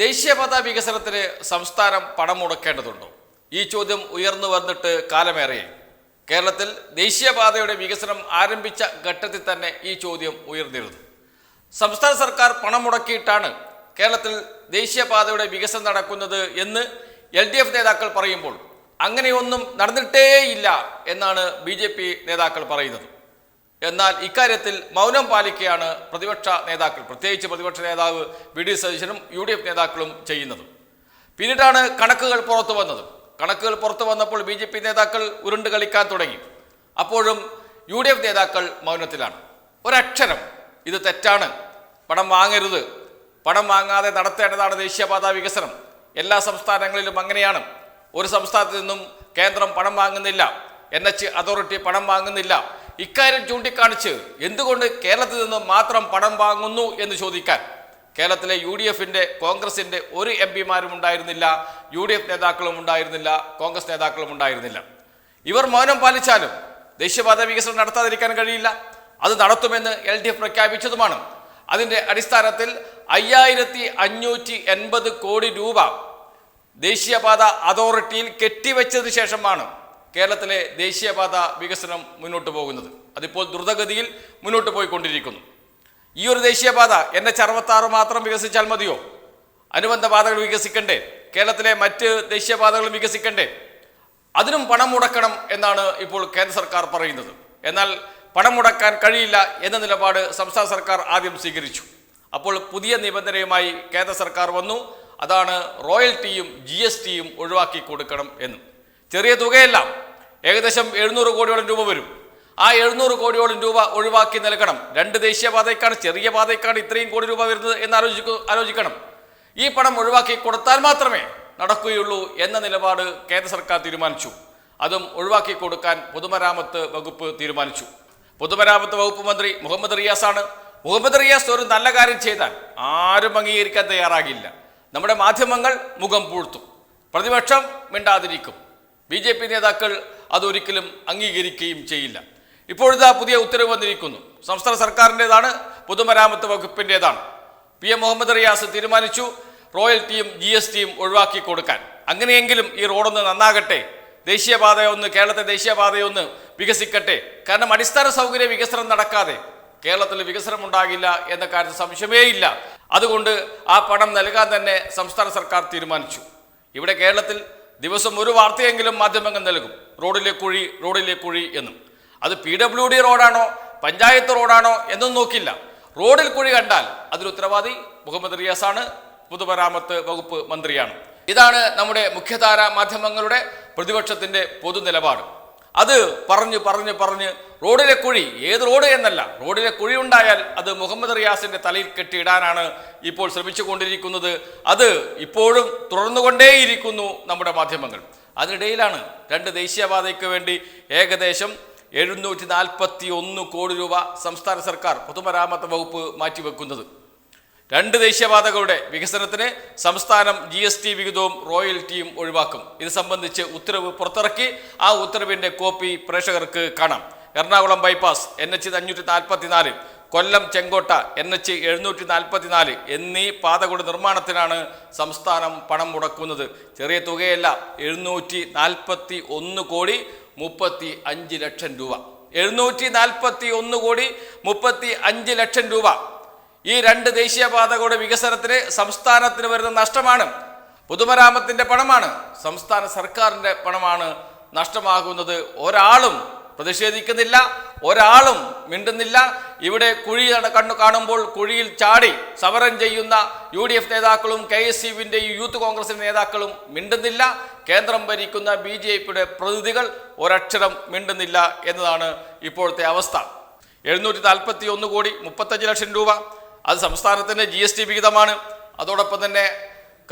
ദേശീയപാത വികസനത്തിന് സംസ്ഥാനം പണം മുടക്കേണ്ടതുണ്ടോ. ഈ ചോദ്യം ഉയർന്നു വന്നിട്ട് കാലമേറെ കേരളത്തിൽ ദേശീയപാതയുടെ വികസനം ആരംഭിച്ച ഘട്ടത്തിൽ തന്നെ ഈ ചോദ്യം ഉയർന്നിരുന്നു. സംസ്ഥാന സർക്കാർ പണം മുടക്കിയിട്ടാണ് കേരളത്തിൽ ദേശീയപാതയുടെ വികസനം നടക്കുന്നത് എന്ന് എൽ ഡി എഫ് നേതാക്കൾ പറയുമ്പോൾ അങ്ങനെയൊന്നും നടന്നിട്ടേയില്ല എന്നാണ് ബി ജെ പി നേതാക്കൾ പറയുന്നത്. എന്നാൽ ഇക്കാര്യത്തിൽ മൗനം പാലിക്കുകയാണ് പ്രതിപക്ഷ നേതാക്കൾ പ്രത്യേകിച്ച് പ്രതിപക്ഷ നേതാവ് വി ഡി സതീശനും യു ഡി എഫ് നേതാക്കളും ചെയ്യുന്നത്. പിന്നീടാണ് കണക്കുകൾ പുറത്തു വന്നത്. കണക്കുകൾ പുറത്തു വന്നപ്പോൾ ബി ജെ പി നേതാക്കൾ ഉരുണ്ട് കളിക്കാൻ തുടങ്ങി. അപ്പോഴും യു ഡി എഫ് നേതാക്കൾ മൗനത്തിലാണ്. ഒരക്ഷരം ഇത് തെറ്റാണ്. പണം വാങ്ങരുത്. പണം വാങ്ങാതെ നടത്തേണ്ടതാണ് ദേശീയപാത വികസനം. എല്ലാ സംസ്ഥാനങ്ങളിലും അങ്ങനെയാണ്. ഒരു സംസ്ഥാനത്ത് നിന്നും കേന്ദ്രം പണം വാങ്ങുന്നില്ല. എൻ എച്ച് അതോറിറ്റി പണം വാങ്ങുന്നില്ല. ഇക്കാര്യം ചൂണ്ടിക്കാണിച്ച് എന്തുകൊണ്ട് കേരളത്തിൽ നിന്ന് മാത്രം പണം വാങ്ങുന്നു എന്ന് ചോദിക്കാൻ കേരളത്തിലെ യു ഡി എഫിന്റെ കോൺഗ്രസിന്റെ ഒരു എം പിമാരും ഉണ്ടായിരുന്നില്ല യു ഡി എഫ് നേതാക്കളും ഉണ്ടായിരുന്നില്ല കോൺഗ്രസ് നേതാക്കളും ഉണ്ടായിരുന്നില്ല. ഇവർ മൗനം പാലിച്ചാലും ദേശീയപാത വികസനം നടത്താതിരിക്കാൻ കഴിയില്ല. അത് നടത്തുമെന്ന് എൽ ഡി എഫ് പ്രഖ്യാപിച്ചതുമാണ്. അതിന്റെ അടിസ്ഥാനത്തിൽ അയ്യായിരത്തി അഞ്ഞൂറ്റി എൺപത് കോടി രൂപ ദേശീയപാത അതോറിറ്റിയിൽ കെട്ടിവെച്ചതിന് ശേഷമാണ് കേരളത്തിലെ ദേശീയപാത വികസനം മുന്നോട്ട് പോകുന്നത്. അതിപ്പോൾ ദ്രുതഗതിയിൽ മുന്നോട്ട് പോയിക്കൊണ്ടിരിക്കുന്നു. ഈ ഒരു ദേശീയപാത എൻ എച്ച് അറുപത്താറ് മാത്രം വികസിച്ചാൽ മതിയോ? അനുബന്ധ പാതകൾ വികസിക്കണ്ടേ? കേരളത്തിലെ മറ്റ് ദേശീയപാതകളും വികസിക്കണ്ടേ? അതിനും പണം മുടക്കണം എന്നാണ് ഇപ്പോൾ കേന്ദ്ര സർക്കാർ പറയുന്നത്. എന്നാൽ പണം മുടക്കാൻ കഴിയില്ല എന്ന നിലപാട് സംസ്ഥാന സർക്കാർ ആദ്യം സ്വീകരിച്ചു. അപ്പോൾ പുതിയ നിബന്ധനയുമായി കേന്ദ്ര സർക്കാർ വന്നു. അതാണ് റോയൽറ്റിയും ജി എസ് ടിയും ഒഴിവാക്കി കൊടുക്കണം എന്ന്. ചെറിയ തുകയല്ല ഏകദേശം എഴുന്നൂറ് കോടിയോളം രൂപ വരും. ആ എഴുന്നൂറ് കോടിയോളം രൂപ ഒഴിവാക്കി നൽകണം. രണ്ട് ദേശീയപാതയ്ക്കാണ് ചെറിയ പാതയ്ക്കാണ് ഇത്രയും കോടി രൂപ വരുന്നത് എന്ന് ആലോചിക്കു ആലോചിക്കണം. ഈ പണം ഒഴിവാക്കി കൊടുത്താൽ മാത്രമേ നടക്കുകയുള്ളൂ എന്ന നിലപാട് കേന്ദ്ര സർക്കാർ തീരുമാനിച്ചു. അതും ഒഴിവാക്കി കൊടുക്കാൻ പൊതുമരാമത്ത് വകുപ്പ് തീരുമാനിച്ചു. പൊതുമരാമത്ത് വകുപ്പ് മന്ത്രി മുഹമ്മദ് റിയാസാണ്. മുഹമ്മദ് റിയാസ് ഒരു നല്ല കാര്യം ചെയ്താൽ ആരും അംഗീകരിക്കാൻ തയ്യാറാകില്ല. നമ്മുടെ മാധ്യമങ്ങൾ മുഖം പൂഴ്ത്തും. പ്രതിപക്ഷം മിണ്ടാതിരിക്കും. ബി നേതാക്കൾ അതൊരിക്കലും അംഗീകരിക്കുകയും ചെയ്യില്ല. ഇപ്പോഴത്തെ പുതിയ ഉത്തരവ് വന്നിരിക്കുന്നു. സംസ്ഥാന സർക്കാരിന്റെതാണ് പൊതുമരാമത്ത് വകുപ്പിന്റെതാണ്. പി എം മുഹമ്മദ് റിയാസ് തീരുമാനിച്ചു റോയൽറ്റിയും ജി എസ് ടിയും ഒഴിവാക്കി കൊടുക്കാൻ. അങ്ങനെയെങ്കിലും ഈ റോഡൊന്ന് നന്നാകട്ടെ. ദേശീയപാതയൊന്ന് കേരളത്തെ ദേശീയപാതയൊന്ന് വികസിക്കട്ടെ. കാരണം അടിസ്ഥാന സൗകര്യ വികസനം നടക്കാതെ കേരളത്തിൽ വികസനം ഉണ്ടാകില്ല എന്ന കാര്യത്തിൽ സംശയമേ ഇല്ല അതുകൊണ്ട് ആ പണം നൽകാൻ തന്നെ സംസ്ഥാന സർക്കാർ തീരുമാനിച്ചു. ഇവിടെ കേരളത്തിൽ ദിവസം ഒരു വാർത്തയെങ്കിലും മാധ്യമങ്ങൾ നൽകും. റോഡിലെ കുഴി റോഡിലെ കുഴി എന്നും. അത് പി ഡബ്ല്യു ഡി റോഡാണോ പഞ്ചായത്ത് റോഡാണോ എന്നും നോക്കില്ല. റോഡിൽ കുഴി കണ്ടാൽ അതിൽ ഉത്തരവാദി മുഹമ്മദ് റിയാസാണ് പൊതുമരാമത്ത് വകുപ്പ് മന്ത്രിയാണ്. ഇതാണ് നമ്മുടെ മുഖ്യധാര മാധ്യമങ്ങളുടെ പ്രതിപക്ഷത്തിന്റെ പൊതു നിലപാട്. അത് പറഞ്ഞു പറഞ്ഞു പറഞ്ഞ് റോഡിലെ കുഴി ഏത് റോഡ് എന്നല്ല റോഡിലെ കുഴി ഉണ്ടായാൽ അത് മുഹമ്മദ് റിയാസിന്റെ തലയിൽ കെട്ടിയിടാനാണ് ഇപ്പോൾ ശ്രമിച്ചുകൊണ്ടിരിക്കുന്നത്. അത് ഇപ്പോഴും തുടർന്നുകൊണ്ടേയിരിക്കുന്നു നമ്മുടെ മാധ്യമങ്ങൾ. അതിനിടയിലാണ് രണ്ട് ദേശീയപാതയ്ക്ക് വേണ്ടി ഏകദേശം എഴുന്നൂറ്റി നാൽപ്പത്തി ഒന്ന് കോടി രൂപ സംസ്ഥാന സർക്കാർ പൊതുമരാമത്ത് വകുപ്പ് മാറ്റിവെക്കുന്നത്. രണ്ട് ദേശീയപാതകളുടെ വികസനത്തിന് സംസ്ഥാനം ജി എസ് ടി വിഹിതവും റോയൽറ്റിയും ഒഴിവാക്കും. ഇത് സംബന്ധിച്ച് ഉത്തരവ് പുറത്തിറക്കി ആ ഉത്തരവിന്റെ കോപ്പി പ്രേക്ഷകർക്ക് കാണാം. എറണാകുളം ബൈപ്പാസ് എൻ എച്ച് അഞ്ഞൂറ്റി നാൽപ്പത്തിനാല് കൊല്ലം ചെങ്കോട്ട എൻ എച്ച് എഴുന്നൂറ്റി നാൽപ്പത്തിനാല് എന്നീ പാതകളുടെ നിർമ്മാണത്തിനാണ് സംസ്ഥാനം പണം മുടക്കുന്നത്. ചെറിയ തുകയല്ല എഴുന്നൂറ്റി നാൽപ്പത്തി ഒന്ന് കോടി മുപ്പത്തി അഞ്ച് ലക്ഷം രൂപ. എഴുന്നൂറ്റി നാൽപ്പത്തി ഒന്ന് കോടി മുപ്പത്തി അഞ്ച് ലക്ഷം രൂപ. ഈ രണ്ട് ദേശീയപാതകളുടെ വികസനത്തിന് സംസ്ഥാനത്തിന് വരുന്ന നഷ്ടമാണ്. പൊതുമരാമത്തിന്റെ പണമാണ്. സംസ്ഥാന സർക്കാരിന്റെ പണമാണ് നഷ്ടമാകുന്നത്. ഒരാളും പ്രതിഷേധിക്കുന്നില്ല ഒരാളും മിണ്ടുന്നില്ല. ഇവിടെ കുഴി കണ്ണു കാണുമ്പോൾ കുഴിയിൽ ചാടി സമരം ചെയ്യുന്ന യു ഡി എഫ് നേതാക്കളും കെ എസ് യുവിന്റെയും യൂത്ത് കോൺഗ്രസിന്റെ നേതാക്കളും മിണ്ടുന്നില്ല. കേന്ദ്രം ഭരിക്കുന്ന ബി ജെ പിയുടെ പ്രതിനിധികൾ ഒരക്ഷരം മിണ്ടുന്നില്ല എന്നതാണ് ഇപ്പോഴത്തെ അവസ്ഥ. എഴുന്നൂറ്റി നാൽപ്പത്തി ഒന്ന് കോടി മുപ്പത്തഞ്ച് ലക്ഷം രൂപ. അത് സംസ്ഥാനത്തിന്റെ ജി എസ് ടി വിഹിതമാണ്. അതോടൊപ്പം തന്നെ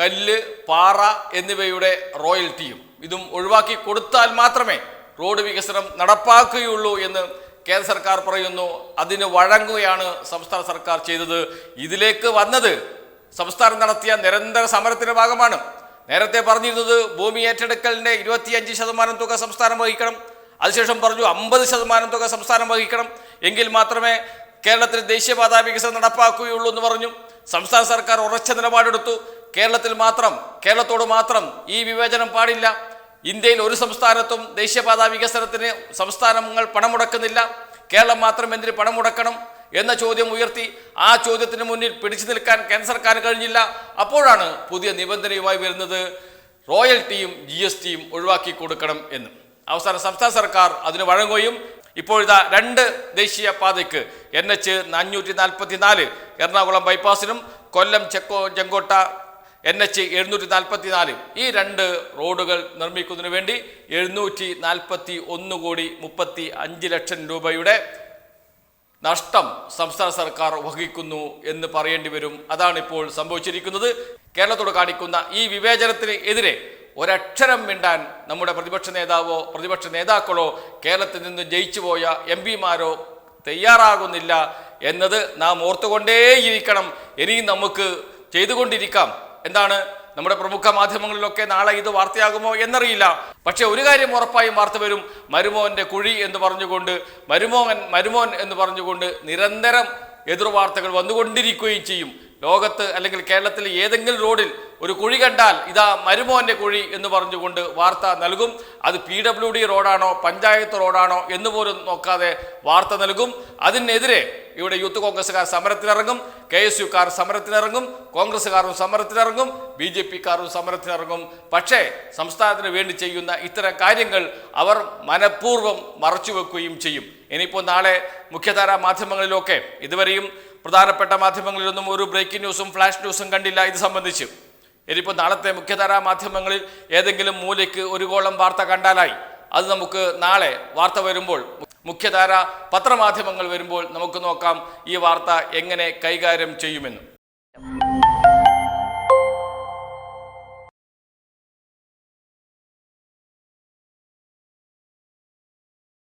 കല്ല് പാറ എന്നിവയുടെ റോയൽറ്റിയും. ഇതും ഒഴിവാക്കി കൊടുത്താൽ മാത്രമേ റോഡ് വികസനം നടപ്പാക്കുകയുള്ളൂ എന്ന് കേന്ദ്ര സർക്കാർ പറയുന്നു. അതിന് വഴങ്ങുകയാണ് സംസ്ഥാന സർക്കാർ ചെയ്തത്. ഇതിലേക്ക് വന്നത് സംസ്ഥാനം നടത്തിയ നിരന്തര സമരത്തിന്റെ ഭാഗമാണ്. നേരത്തെ പറഞ്ഞിരുന്നത് ഭൂമി ഏറ്റെടുക്കലിന്റെ ഇരുപത്തിയഞ്ച് ശതമാനം തുക സംസ്ഥാനം വഹിക്കണം. അതിനുശേഷം പറഞ്ഞു അമ്പത് ശതമാനം തുക സംസ്ഥാനം വഹിക്കണം. എങ്കിൽ മാത്രമേ കേരളത്തിൽ ദേശീയപാത വികസനം നടപ്പാക്കുകയുള്ളൂ എന്ന് പറഞ്ഞു. സംസ്ഥാന സർക്കാർ ഉറച്ച നിലപാടെടുത്തു. കേരളത്തിൽ മാത്രം കേരളത്തോട് മാത്രം ഈ വിവേചനം പാടില്ല. ഇന്ത്യയിൽ ഒരു സംസ്ഥാനത്തും ദേശീയപാത വികസനത്തിന് സംസ്ഥാനങ്ങൾ പണം മുടക്കുന്നില്ല കേരളം മാത്രം എന്തിന് പണം മുടക്കണം എന്ന ചോദ്യം ഉയർത്തി ആ ചോദ്യത്തിന് മുന്നിൽ പിടിച്ചു നിൽക്കാൻ കേന്ദ്ര സർക്കാർ കഴിഞ്ഞില്ല. അപ്പോഴാണ് പുതിയ നിബന്ധനയുമായി വരുന്നത് റോയൽറ്റിയും ജി എസ് ടിയും ഒഴിവാക്കി കൊടുക്കണം എന്ന്. അവസാന സംസ്ഥാന സർക്കാർ അതിന് വഴങ്ങുകയും ഇപ്പോഴിതാ രണ്ട് ദേശീയ പാതയ്ക്ക് എൻ എച്ച് അഞ്ഞൂറ്റി നാൽപ്പത്തി നാല് എറണാകുളം ബൈപ്പാസിനും കൊല്ലം ചെക്കോ ചെങ്കോട്ട എൻ എച്ച് എഴുന്നൂറ്റി നാൽപ്പത്തി നാല് ഈ രണ്ട് റോഡുകൾ നിർമ്മിക്കുന്നതിന് വേണ്ടി എഴുന്നൂറ്റി നാൽപ്പത്തി ഒന്ന് കോടി മുപ്പത്തി അഞ്ച് ലക്ഷം രൂപയുടെ നഷ്ടം സംസ്ഥാന സർക്കാർ വഹിക്കുന്നു എന്ന് പറയേണ്ടി വരും. അതാണ് ഇപ്പോൾ സംഭവിച്ചിരിക്കുന്നത്. കേരളത്തോട് കാണിക്കുന്ന ഈ വിവേചനത്തിന് എതിരെ ഒരക്ഷരം മിണ്ടാൻ നമ്മുടെ പ്രതിപക്ഷ നേതാവോ പ്രതിപക്ഷ നേതാക്കളോ കേരളത്തിൽ നിന്ന് ജയിച്ചു പോയ എം പിമാരോ തയ്യാറാകുന്നില്ല എന്നത് നാം ഓർത്തുകൊണ്ടേയിരിക്കണം. ഇനിയും നമുക്ക് ചെയ്തുകൊണ്ടിരിക്കാം. എന്താണ് നമ്മുടെ പ്രമുഖ മാധ്യമങ്ങളിലൊക്കെ നാളെ ഇത് വാർത്തയാകുമോ എന്നറിയില്ല. പക്ഷെ ഒരു കാര്യം ഉറപ്പായും വാർത്ത വരും. മരുമോന്റെ കുഴി എന്ന് പറഞ്ഞുകൊണ്ട് മരുമോൻ മരുമോൻ എന്ന് പറഞ്ഞുകൊണ്ട് നിരന്തരം എതിർവാർത്തകൾ വന്നുകൊണ്ടിരിക്കുകയും ചെയ്യും. ലോകത്ത് അല്ലെങ്കിൽ കേരളത്തിൽ ഏതെങ്കിലും റോഡിൽ ഒരു കുഴി കണ്ടാൽ ഇതാ മരുമോന്റെ കുഴി എന്ന് പറഞ്ഞുകൊണ്ട് വാർത്ത നൽകും. അത് പി ഡബ്ല്യു ഡി റോഡാണോ പഞ്ചായത്ത് റോഡാണോ എന്ന് പോലും നോക്കാതെ വാർത്ത നൽകും. അതിനെതിരെ ഇവിടെ യൂത്ത് കോൺഗ്രസ്സുകാർ സമരത്തിനിറങ്ങും കെ എസ് യുക്കാർ സമരത്തിനിറങ്ങും കോൺഗ്രസ്സുകാരും സമരത്തിനിറങ്ങും ബി ജെ പിക്കാരും സമരത്തിനിറങ്ങും. പക്ഷേ സംസ്ഥാനത്തിന് വേണ്ടി ചെയ്യുന്ന ഇത്തരം കാര്യങ്ങൾ അവർ മനഃപൂർവം മറച്ചുവെക്കുകയും ചെയ്യും. ഇനിയിപ്പോൾ നാളെ മുഖ്യധാര മാധ്യമങ്ങളിലൊക്കെ ഇതുവരെയും പ്രധാനപ്പെട്ട മാധ്യമങ്ങളിലൊന്നും ഒരു ബ്രേക്കിംഗ് ന്യൂസും ഫ്ലാഷ് ന്യൂസും കണ്ടില്ല ഇത് സംബന്ധിച്ച്. ഇനിയിപ്പോൾ നാളത്തെ മുഖ്യധാരാ മാധ്യമങ്ങളിൽ ഏതെങ്കിലും മൂലയ്ക്ക് ഒരു കോളം വാർത്ത കണ്ടാലായി. അത് നമുക്ക് നാളെ വാർത്ത വരുമ്പോൾ മുഖ്യധാര പത്രമാധ്യമങ്ങൾ വരുമ്പോൾ നമുക്ക് നോക്കാം ഈ വാർത്ത എങ്ങനെ കൈകാര്യം ചെയ്യുമെന്ന്.